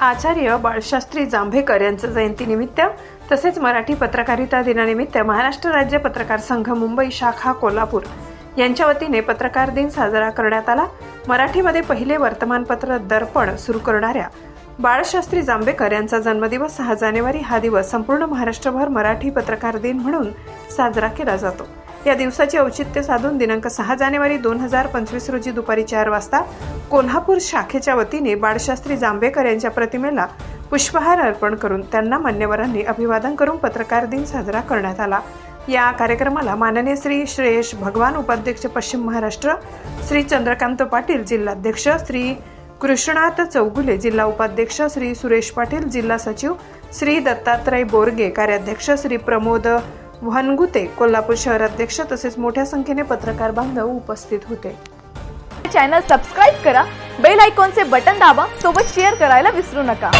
आचार्य बाळशास्त्री जांभेकर यांचं जयंतीनिमित्त तसेच मराठी पत्रकारिता दिनानिमित्त महाराष्ट्र राज्य पत्रकार संघ मुंबई शाखा कोल्हापूर यांच्या वतीने पत्रकार दिन साजरा करण्यात आला. मराठीमध्ये पहिले वर्तमानपत्र दर्पण सुरू करणाऱ्या बाळशास्त्री जांभेकर यांचा जन्मदिवस सहा जानेवारी हा दिवस संपूर्ण महाराष्ट्रभर मराठी पत्रकार दिन म्हणून साजरा केला जातो. या दिवसाचे औचित्य साधून दिनांक सहा जानेवारी दोन हजार पंचवीस रोजी दुपारी चार वाजता कोल्हापूर शाखेच्या वतीने बाळशास्त्री जांभेकर यांच्या प्रतिमेला पुष्पहार अर्पण करून त्यांना मान्यवरांनी अभिवादन करून पत्रकार दिन साजरा करण्यात आला. या कार्यक्रमाला माननीय श्री श्रेयश भगवान उपाध्यक्ष पश्चिम महाराष्ट्र श्री चंद्रकांत पाटील जिल्हाध्यक्ष श्री कृष्णात चौगुले जिल्हा उपाध्यक्ष श्री सुरेश पाटील जिल्हा सचिव श्री दत्तात्रय बोरगे कार्याध्यक्ष श्री प्रमोद वनगुते कोल्हापूर शहराध्यक्ष तसेच मोठ्या संख्येने पत्रकार बांधव उपस्थित होते. चॅनल सबस्क्राईब करा बेल आयकॉनचे बटन दाबा सोबत शेअर करायला विसरू नका.